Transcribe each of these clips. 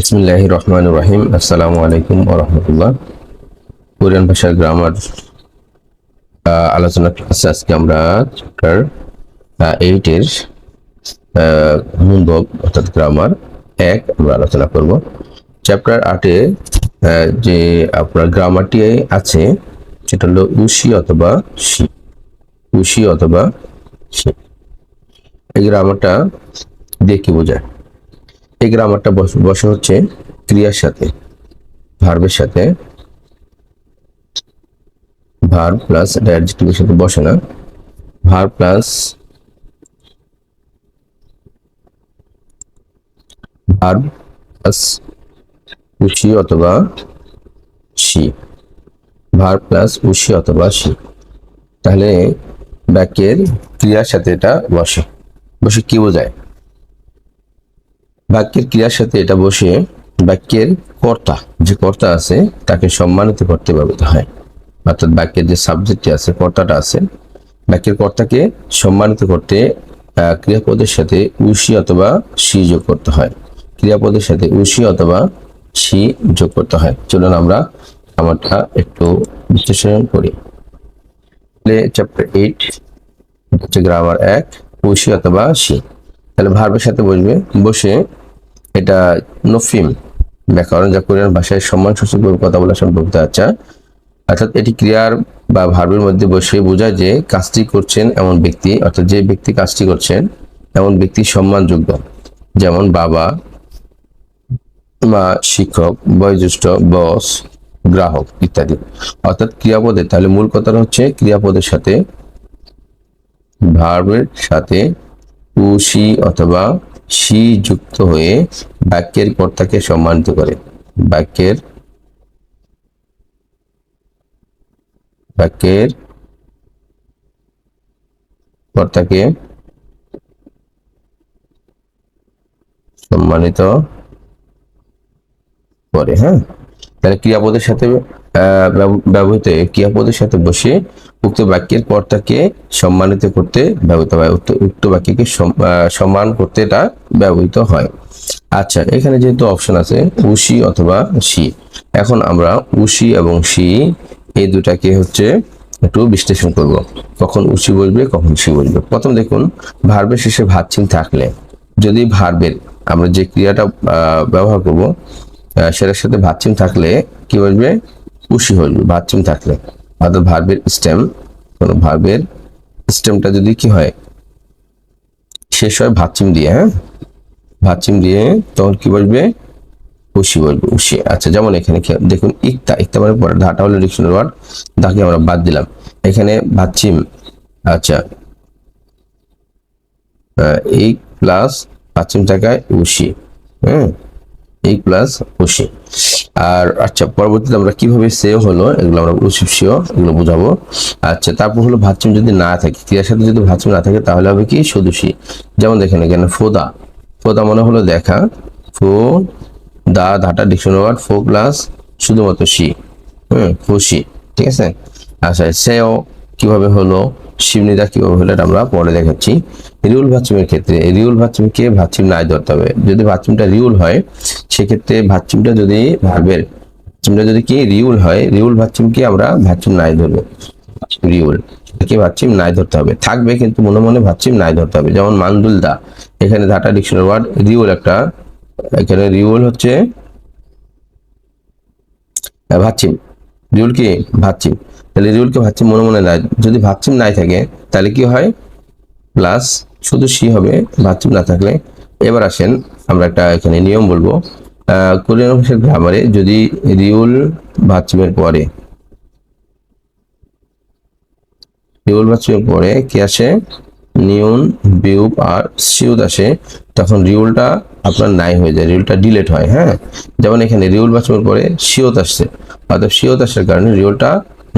বিসমিল্লাহ রহমান রহিম আসসালামু আলাইকুম রহমতুল্লাহ কোরিয়ান ভাষার গ্রামার আলোচনা ক্লাসে আজকে আমরা চ্যাপ্টার এইটের মুন্দব অর্থাৎ গ্রামার এক আমরা আলোচনা করব। চ্যাপ্টার আটে যে আপনার গ্রামারটি আছে, সেটা হলো উশি অথবা শি। উশি অথবা শি। এই গ্রামারটা দিয়ে কি বোঝায়। এই গ্রামারটা বস- হচ্ছে ক্রিয়ার সাথে ভার্বের সাথে। ভার প্লাস অ্যাডজেক্টিভের সাথে বসে না। ভার প্লাস ভার প্লাস উশি অথবা সি। ভার প্লাস উশি অথবা সি। তাহলে বাক্যের ক্রিয়ার সাথে এটা বসে। বসে কি বোঝায়? বাক্যের ক্রিয়ার সাথে এটা বসে বাক্যের কর্তা, যে কর্তা আছে, তাকে সম্মানিত করতে ব্যবহৃত হয়। অর্থাৎ বাক্যের যে সাবজেক্টটি আছে, কর্তাটা আছে, বাক্যের কর্তাকে সম্মানিত করতে ক্রিয়াপদের সাথে উশি অথবা সি যোগ করতে হয়। ক্রিয়াপদের সাথে উশি অথবা সি যোগ করতে হয়। চলুন আমরা আমারটা একটু বিশ্লেষণ করি। চ্যাপ্টার এইট হচ্ছে গ্রামার এক উশি অথবা সি। তাহলে ভার্বের সাথে বসবে, বসে এটা নফিম ব্যাকরণ যা কোরিয়ান ভাষায় সম্মান সূচকভাবে কথা বলা সম্পর্কিত আচ্ছা। অর্থাৎ এটি ক্রিয়ার বা ভার্বের মধ্যে বসে বোঝায় যে কাজটি করছেন এমন ব্যক্তি, অর্থাৎ যে ব্যক্তি কাজটি করছেন এমন ব্যক্তি সম্মানযোগ্য। যেমন বাবা, মা, শিক্ষক, বয়োজ্যেষ্ঠ, বস, গ্রাহক ইত্যাদি। অর্থাৎ ক্রিয়াপদের তাহলে মূল কথাটা হচ্ছে ক্রিয়াপদের সাথে, ভার্বের সাথে উশি অথবা সি যুক্ত হয়ে বাক্যের কর্তাকে সম্মানিত করে। বাক্যের বাক্যের কর্তাকে সম্মানিত করে হ্যাঁ? তাহলে ক্রিয়াপদের সাথে ব্যবহৃত ক্রিয়াপদের সাথে বসে উক্ত বাক্যের কর্তাকে সম্মানিত করতে ব্যবহৃত হয়। উক্ত বাক্যকে সম্মান করতে এটা ব্যবহৃত হয়। আচ্ছা এখানে যেহেতু অপশন আছে উশি অথবা সি। এখন আমরা উশি এবং সি, এই দুটাকে হচ্ছে একটু বিশ্লেষণ করব। কখন উশি বলবে কখন সি বলবে প্রথম দেখুন ভার্বের শেষে ভাতচিহ্ন থাকলে, যদি ভার্বের আমরা যে ক্রিয়াটা ব্যবহার করব সেটার সাথে ভাতচিহ্ন থাকলে কি বলবে উশি বলবে ভাতচিহ্ন থাকলে। অর্থাৎ ভার্বের স্টেম কোনো ভার্বের স্টেমটা যদি কি হয়, শেষ হয় ভাতচিহ্ন দিয়ে হ্যাঁ? ভাতচিহ্ন দিয়ে তখন কি বলবে উশি বলবে উশি আচ্ছা যেমন এখানে দেখুন, ইকতা ইকতা মানে পরে ধাটা হলো ডিকশনারি ওয়ার্ড তাকে আমরা বাদ দিলাম। এখানে ভাতচিম আচ্ছা এই প্লাস ভাতচিম টাকায় উশি হ্যাঁ? এই প্লাস উশি আর আচ্ছা পরবর্তীতে আমরা কীভাবে সেও হলো, এগুলো আমরা উশিপসিও এগুলো বুঝাবো। আচ্ছা তারপর হলো ভাতচিম যদি না থাকে, ক্রিয়ার সাথে যদি ভাতচিম না থাকে, তাহলে হবে কি? সদুষি যেমন দেখেন এখানে ফোদা। ফোদা মনে হলো দেখা। ফো, দা, ধাটা ডিকশনারি ওয়ার্ড ফো প্লাস শুধুমাত্র সি হুম খুশি ঠিক আছে? আচ্ছা সেও কীভাবে হলো? শিবনিদা কীভাবে হলো এটা আমরা পরে দেখাচ্ছি। রিউল ভাতচিমের ক্ষেত্রে রিউল ভাতচিমকে ভাতচিম নাই ধরতে হবে। যদি ভাতচিমটা রিউল হয়, সেক্ষেত্রে ভাতচিমটা যদি ভাবের ভাতচিমটা যদি কি রিউল হয়, রিউল ভাতচিমকে আমরা ভাতচিম নাই ধরবো। রিউল কি ভাতচিম নাই ধরতে হবে। থাকবে কিন্তু মনে মনে ভাতচিম নাই ধরতে হবে। যেমন মান্দুলদা এখানে ধাটা ডিকশনারি ওয়ার্ড রিউল একটা, এখানে রিউল হচ্ছে ভাতচিম রিউল কি? ভাতচিম তাহলে রিউলকে ভাতচিম মনে মনে নাই যদি ভাতচিম নাই থাকে, তাহলে কি হয়? প্লাস শুধু সি হবে ভাতচিম না থাকলে। এবার আসেন, আমরা একটা এখানে নিয়ম বলব। কোরিয়ান ভাষার গ্রামারে যদি রিউল ভাতচিমের পরে, রিউল ভাতচিমের পরে কি আসে? নিউন বিউপ আর সিউদ আসে। তখন রিউলটা আপনার নাই হয়ে যায়, রিউলটা ডিলেট হয় হ্যাঁ? যেমন এখানে রিউল বাঁচানোর পরে সিওত আসছে। অর্থাৎ সিওত আসার কারণে রিউলটা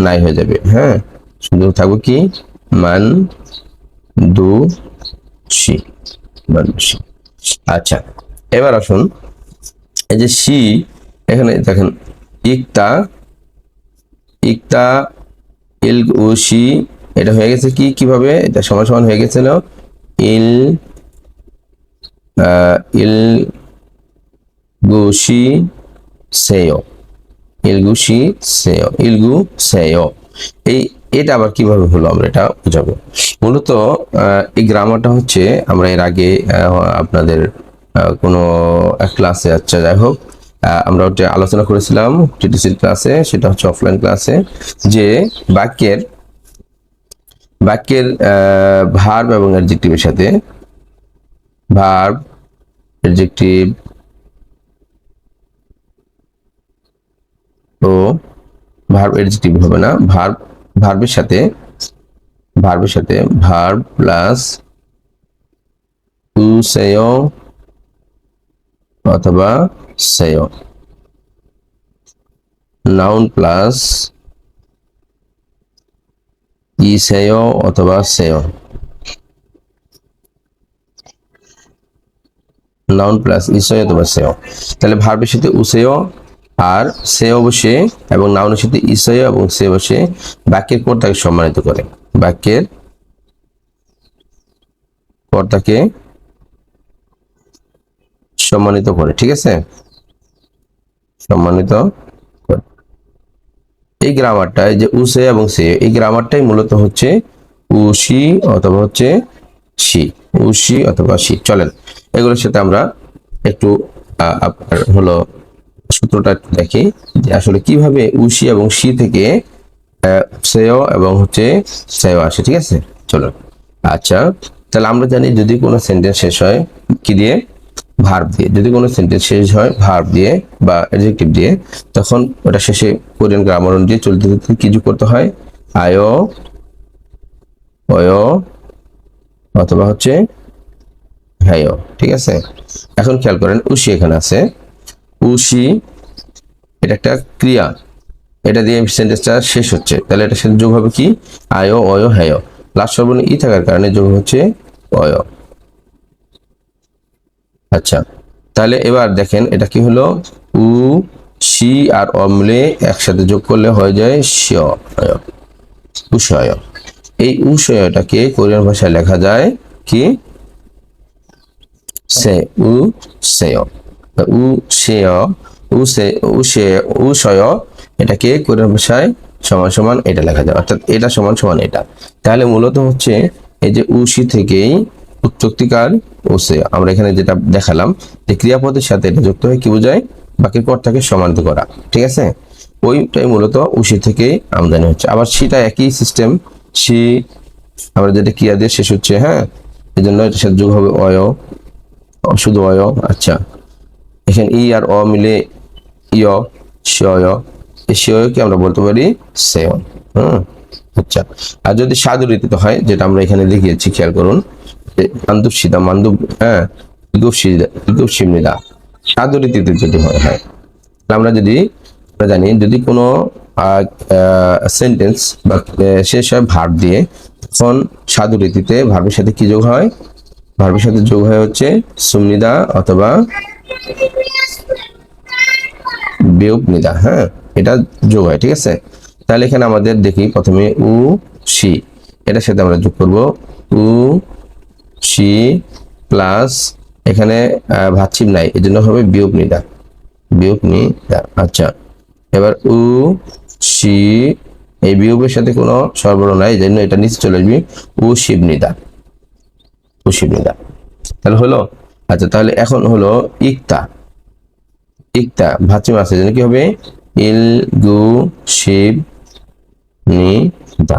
নাই হয়ে যাবে। হ্যাঁ? শুধু থাকবে কি? মান দু সি আচ্ছা এবার আসুন। এই যে সি, এখানে দেখেন, ইকতা ইকতা, ইল ও সি, এটা হয়ে গেছে কি? কীভাবে? এটা সমান সমান হয়ে গেছিল ইল ইল গুশি সেয় ইলগুশি সেয়, ইলগু সেয়। এই, এটা আবার কীভাবে হলো আমরা এটা বুঝাবো? মূলত এই গ্রামারটা হচ্ছে, আমরা এর আগে আপনাদের কোনো এক ক্লাসে আচ্ছা যাই হোক আমরা ওটা আলোচনা করেছিলাম টিটিসির ক্লাসে সেটা হচ্ছে অফলাইন ক্লাসে যে বাক্যের বাক্যের ভার্ব এবং অ্যাডজেক্টিভের সাথে ভার্ব অ্যাডজেক্টিভ ও ভার্ব অ্যাডজেক্টিভ হবে না। ভার্ব ভার্বের সাথে ভার্বের সাথে ভার্ব প্লাস টু সেয় অথবা সেয় নাউন প্লাস ই সেয় অথবা সেয় নাউন প্লাস ইসয় অথবা সেয় তাহলে ভার্বের সাথে উসেয় আর সে বসে এবং নাউনের সাথে ইসয় এবং সে বসে বাক্যের কর্তাকে সম্মানিত করে। বাক্যের কর্তাকে সম্মানিত করে, ঠিক আছে? সম্মানিত এই গ্রামারটায় যে উসে এবং সে, এই গ্রামারটাই মূলত হচ্ছে উশি অথবা হচ্ছে শি উশি অথবা শি চলেন, এগুলোর সাথে আমরা একটু আপনার হলো সূত্রটা দেখি যে আসলে কীভাবে উশি এবং শি থেকে সেও এবং হচ্ছে সেও আসে, ঠিক আছে? চলো। আচ্ছা তাহলে আমরা জানি যদি কোনো সেন্টেন্স শেষ হয়, কি দিয়ে? ভার্ব দিয়ে। যদি কোনো সেন্টেন্স শেষ হয় ভার্ব দিয়ে বা অ্যাডজেক্টিভ দিয়ে, তখন ওটা শেষে কোরিয়ান গ্রামার অনুযায়ী চলতে চলতে কি যোগ করতে হয়। আয়ো, অয়, অথবা হচ্ছে হ্যাঁ ঠিক আছে? এখন খেয়াল করেন, উশি এখানে আছে। উশি, এটা একটা ক্রিয়া। এটা দিয়ে সেন্টেন্সটা শেষ হচ্ছে। তাহলে এটা সাথে যোগ হবে কি? আয়, অয় হ্যায় লাস্ট সর্বর্ণ ই থাকার কারণে যোগ হচ্ছে অয়। আচ্ছা তাহলে এবার দেখেন, এটা কি হলো? উ সি আর অ মিলে একসাথে যোগ করলে হয়ে যায় শিয় উষয়। এই উষয়টাকে কোরিয়ান ভাষায় লেখা যায় কি? সে, উ, সেয়। উ সেয় উ সে উ সে, উ সয় এটাকে কোরিয়ান ভাষায় সমান সমান এটা লেখা যায়। অর্থাৎ এটা সমান সমান এটা। তাহলে মূলত হচ্ছে এই যে উশি থেকেই উৎপত্তিকার ওসে আমরা এখানে যেটা দেখালাম যে ক্রিয়াপদের সাথে এটা যুক্ত হয় কি বোঝায়? বাকির কর্তাকে সমানিত করা। ঠিক আছে? ওইটাই মূলত উশি থেকেই আমদানি হচ্ছে। আবার সেটা একই সিস্টেম সি আমরা যেটা ক্রিয়া দিয়ে শেষ হচ্ছে হ্যাঁ? এই জন্য এটার সাথে যোগ হবে অয় শুধু অয় আচ্ছা। এখানে ই আর অ মিলে ইয় আমরা বলতে পারি? সেয় হুম? আচ্ছা। আর যদি সাধু রীতিতে হয়, যেটা আমরা এখানে লিখিয়েছি, খেয়াল করুন। মান্দুব সিদা মান্দুব হ্যাঁ ইগুব সিমনিদা সাধু রীতিতে যদি হয় হয়। আমরা যদি, আমরা জানি, যদি কোনো সেন্টেন্স বা শেষ হয় ভার্ব দিয়ে, তখন সাধু রীতিতে ভার্বের সাথে কি যোগ হয়? ভার্বের সাথে যোগ হয় হচ্ছে সুমনিদা অথবা বিয়োগ নিদা হ্যাঁ এটা যোগ হয়, ঠিক আছে? তাহলে এখানে আমাদের দেখি প্রথমে উ সি এটার সাথে আমরা যোগ করব উ সি প্লাস এখানে নাই এই জন্য হবে বিয়োগ নিদা বিয়োগ নিদা আচ্ছা। এবার উ সি এই বিয়োগের সাথে কোনো সরবরাহ নাই এই জন্য এটা নিচে চলে আসবে উ শিবনিদা উ শিবনিদা তাহলে হলো আচ্ছা তাহলে এখন হলো ইকতা। ইকতা ভাচিম আছে, যেন কি হবে? ইল, গু, শিব, নি, দা।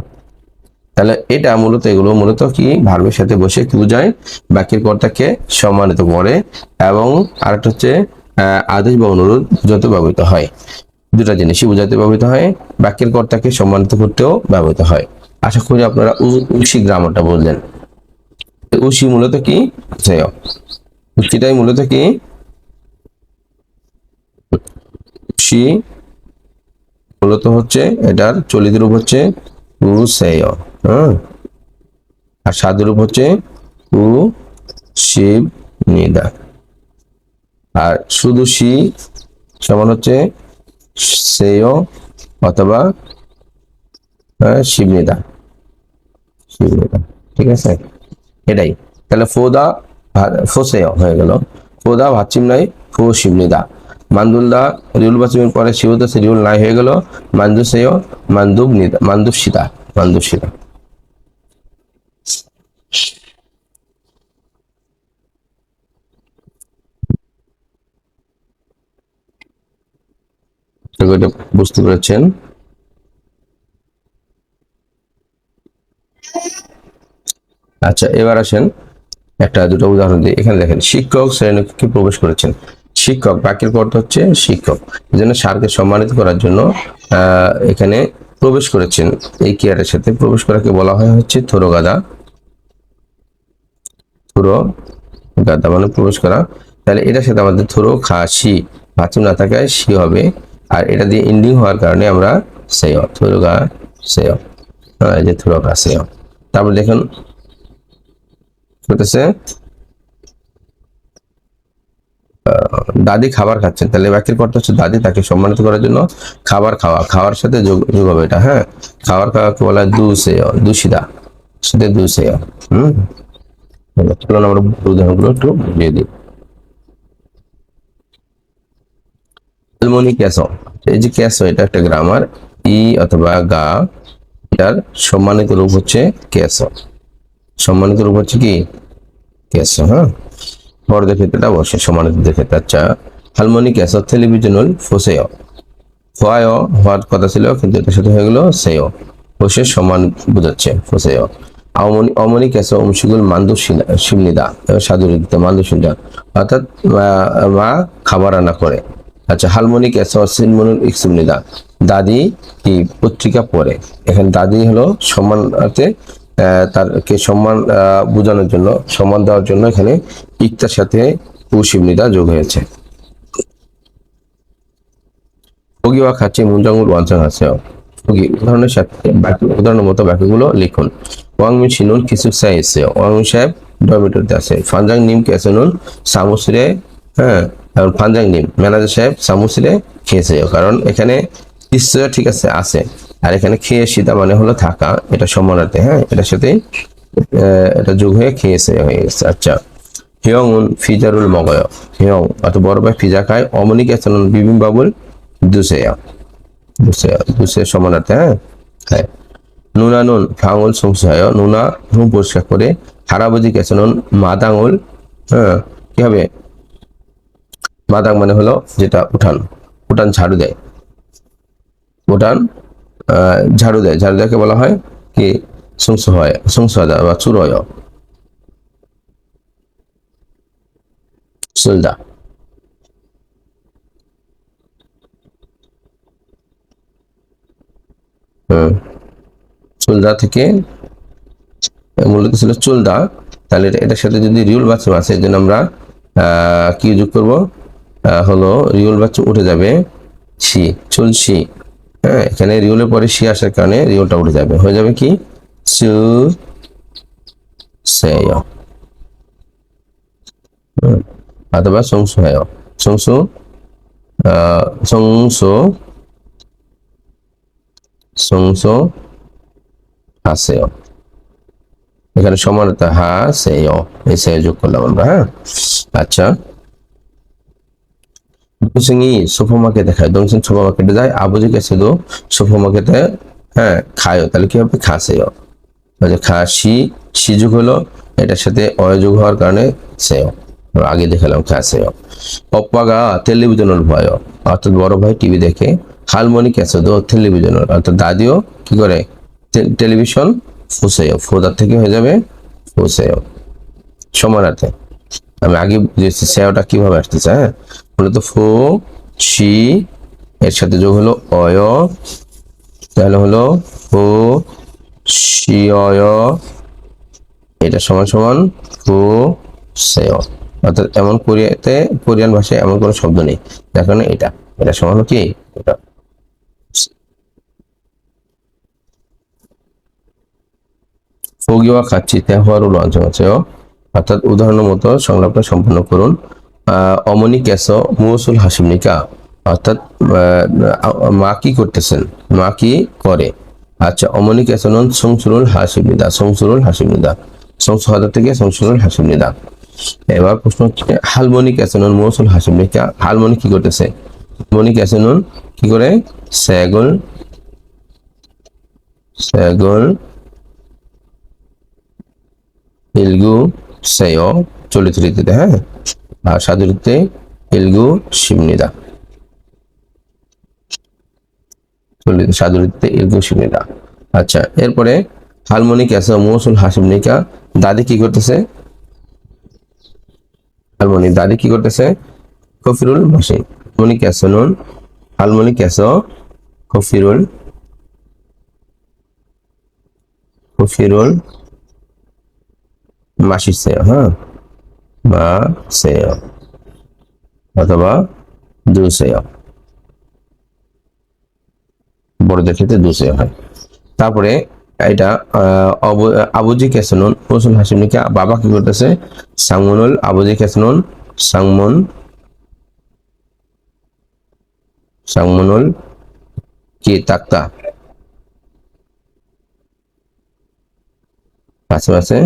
তাহলে এটা মূলত এগুলো মূলত কি? ভার্বের সাথে বসে কি বোঝায়? বাক্যের কর্তাকে সম্মানিত করে এবং আরেকটা হচ্ছে আদেশ বা অনুরোধ বোঝাতে ব্যবহৃত হয়। দুটা জিনিসই বোঝাতে ব্যবহৃত হয়। বাক্যের কর্তাকে সম্মানিত করতেও ব্যবহৃত হয়। আশা করি আপনারা উশি গ্রামারটা বললেন। উশি মূলত কি? উচিটাই মূলত কি? সি মূলত হচ্ছে এটার চলিত রূপ হচ্ছে হ্যাঁ? আর সাধু রূপ হচ্ছে আর শুধু সি সমান হচ্ছে অথবা হ্যাঁ, শিবনিদা। শিবনিদা ঠিক আছে? এটাই। তাহলে ফোদা ফোসেয় হয়ে গেল। ফোদা ভাচিম নাই ফু শিবনিদা মান্দুলদা রিউল বাচিমের পরে শিবদা সে রিউল নাই হয়ে গেল। মান্দু সেয় মান্দুব নিদা মান্দুব সিদা মান্দুব এটা বুঝতে পেরেছেন? আচ্ছা এবার আসেন। একটা দুটো উদাহরণ দিই। এখানে দেখেন, শিক্ষক শ্রেণীকে প্রবেশ করেছেন। শিক্ষক, বাক্যের অর্থ হচ্ছে শিক্ষক। এই জন্য স্যারকে সম্মানিত করার জন্য এখানে প্রবেশ করেছেন। এই কেয়ারের সাথে প্রবেশ করাকে বলা হয় হচ্ছে থোরো গাদা থুরো গাদা মানে প্রবেশ করা। তাহলে এটার সাথে আমাদের থুরো, খা, শি না থাকায় শি হবে। আর এটা দিয়ে ইন্ডিং হওয়ার কারণে আমরা সেয় থুরো গা সেয় হ্যাঁ যে থুরো গা সেয় তারপর দেখুন দাদি খাবার খাচ্ছেন তাহলে বাক্যের কথা হচ্ছে? দাদি তাকে সম্মানিত করার জন্য খাবার খাওয়া, খাওয়ার সাথে যোগ হবে এটা হ্যাঁ? খাবার খাওয়াকে বলা? হয় দু সেয় দুশিদা সাথে দু হম আমরা উদাহরণগুলো একটু বুঝিয়ে দিই। একটা গ্রামার ই অথবা গা, এটার সম্মানিত রূপ হচ্ছে সম্মানিত রূপ হচ্ছে কি? হ্যাঁ বড়দের ক্ষেত্রে। আচ্ছা ফয় হওয়ার কথা ছিল কিন্তু এটার সাথে হয়ে গেল ফোসে সম্মান বোঝাচ্ছে মা- খাবার রান্না করে। আচ্ছা সিলমনুল ইকসিমনিদা। দাদি কি পত্রিকা পড়ে? এখানে দাদি হলো আহ, তারকে সম্মান বোঝানোর জন্য, সম্মান দেওয়ার জন্য এখানে ইকতার সাথে উশিমনিদা যোগ হয়েছে। ওগিওয়া খাচ্ছে মুঞ্জাঙ্গুল আছে। উদাহরণের সাথে বাকি উদাহরণের মতো বাকিগুলো লিখুন। শিনুন কিছু সাহেব ডরমিটরিতে আছে। ফানজাং নিম কেসনুন সামুসিরে হ্যাঁ এবং ফানজাং নিম। ম্যানেজার সাহেব সামুসিরে খেয়েছে, কারণ এখানে ঠিক আছে আছে। আর এখানে খেয়ে সীতা মানে হলো থাকা, এটা সম্মানার্থে হ্যাঁ? এটার সাথে এটা যোগ হয়ে খেয়েছে হয়ে গেছে। আচ্ছা। হিয়ং ফিজারুল মগয়। হিয়ং, অত বড় ভাই ফিজা খায় অমনিক এসনুন বিবিম বাবুল দুসেয়া। দুসেয়া দুসেয়া সমানার্থে হ্যাঁ? হ্যাঁ। নুনা নুন ফাঙুল সংশয়। নুনা নুন পরিষ্কার করে, হারাবজি গেছে নুন মাদাঙুল হ্যাঁ? কি হবে? মাদাং মানে হলো যেটা উঠান উঠান ঝাড়ু দেয়। উঠান ঝাড়ু দেয় ঝাড়ু দেয়কে বলা হয় কি? সংস হয় সংসদা বা চুরয় চুলদা থেকে মূলত ছিল চুলদা। তাহলে এটার সাথে যদি রিউল বাচ্চা আছে এর জন্য আমরা কি যোগ করব? হলো রিউল বাচ্চা উঠে যাবে সি, চুল সি। হ্যাঁ এখানে রিউলের পরে সি আসার কারণে রিউলটা উঠে যাবে। হয়ে যাবে কি? চু সেয়। অথবা সংসু হয় সংসু সংসু সংসু হাসেয় এখানে সমানতা, হা, সেয়। এই সেয় যোগ করলাম আমরা হ্যাঁ? আচ্ছা। দুসিংই সুপার মার্কেটে খায় দংসিং সুপার মার্কেটে যায়, আবুজি গেছে তো সুপার মার্কেটে হ্যাঁ খায় তাহলে কি হবে? খাসেয় আচ্ছা খা সি সি যোগ হলো, এটার সাথে অযোগ হওয়ার কারণে আমরা আগে দেখালাম খাসেয় অপ্পাগা টেলিভিশনের ভয় অর্থাৎ বড় ভাই টিভি দেখে ক্যাসে দো টেলিভিশনের। অর্থাৎ দাদিও কি করে? টেলিভিশন, ফুসেও। ফোদার থেকে হয়ে যাবে ফুসেয় সমানার্থে আমি আগে বুঝেছি সেওটা কীভাবে আসতেছে হ্যাঁ? মূলত ফো সি এর সাথে যোগ হলো অয়, তাহলে হলো ফো সি অয়, এটা সমান সমান ফো সেয় অর্থাৎ এমন কোরিয়াতে, কোরিয়ান ভাষায় এমন কোনো শব্দ নেই। যার কারণে এটা এটা সমান হলো কি? এটা। ফগিওয়া খাচ্ছি তেহওয়ারু লঞ্চন আছে অর্থাৎ উদাহরণের মতো সংলাপটা সম্পন্ন করুন। অমনি ক্যাস মুসুল হাসিমনিকা অর্থাৎ মা কি করতেছেন? মা কি করে? আচ্ছা অমনি ক্যাস নন সংসুরুল হাসিমনিদা সংসুরুল হাসিমনিদা সংসহাদা থেকে সংসুরুল হাসিমনিদা এবার প্রশ্ন হচ্ছে হালমনিক অ্যাসেনন মৌসুল হাসিম রেখা হালমনিক কি করতেছে? হালমনিক অ্যাসেনন কি করে? স্যাগল স্যাগল ইলগু সেয় চলিত রীতিতে হ্যাঁ? আর সাধু রীতিতে ইলগু শিবনিদা চলিত সাধু রীতিতে ইলগু শিবনিদা আচ্ছা এরপরে হালমনিক অ্যাসেন মৌসুল হাসিম রেখা দাদি কি করতেছে? হারমোনিক দাদি কি করতেছে? কফিরুল মাসি হারমোনিক অ্যাসোনন হারমোনিক অ্যাসো কফিরুল কফিরুল মাসি সেয় হ্যাঁ? বা সেয় অথবা দু সেয় বড়দের ক্ষেত্রে দু সেয় হয়। তারপরে এটা আবুজি ক্যাসনন কৌশল হাসিমিকা বাবা কি করতেছে? সাংমনুল আবুজি ক্যাসনন সাংমন, সাংমনুল কি, তাক্তা। আশেপাশে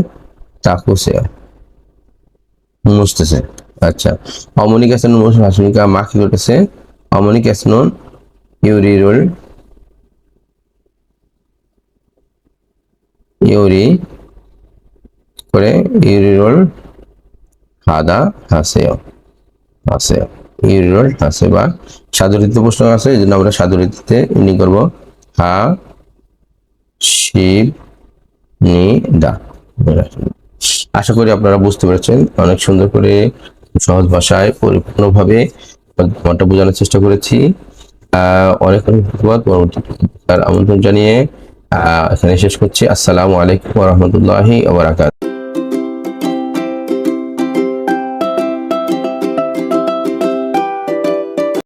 মুছতেছে আচ্ছা অমনিক ক্যাসনন কৌশল হাসিমিকা মা কি করতেছে অমনিক ক্যাসনন ইউরিরুল ইউরি করে ইউরিরোল হাদা হাসেও হাসেও ইউরিরোল হাসে বা সাধুরীতিতে প্রশ্ন আছে, এই জন্য আমরা সাধুরীতিতে ইনি করব, হা শিব নি দা আশা করি আপনারা বুঝতে পেরেছেন। অনেক সুন্দর করে সহজ ভাষায় পরিপূর্ণভাবে মনটা বোঝানোর চেষ্টা করেছি। অনেক অনেক ধন্যবাদ। পরবর্তী আমন্ত্রণ জানিয়ে এখানে শেষ করছি। আসসালামু আলাইকুম রহমতুল্লাহি ওবরাকাত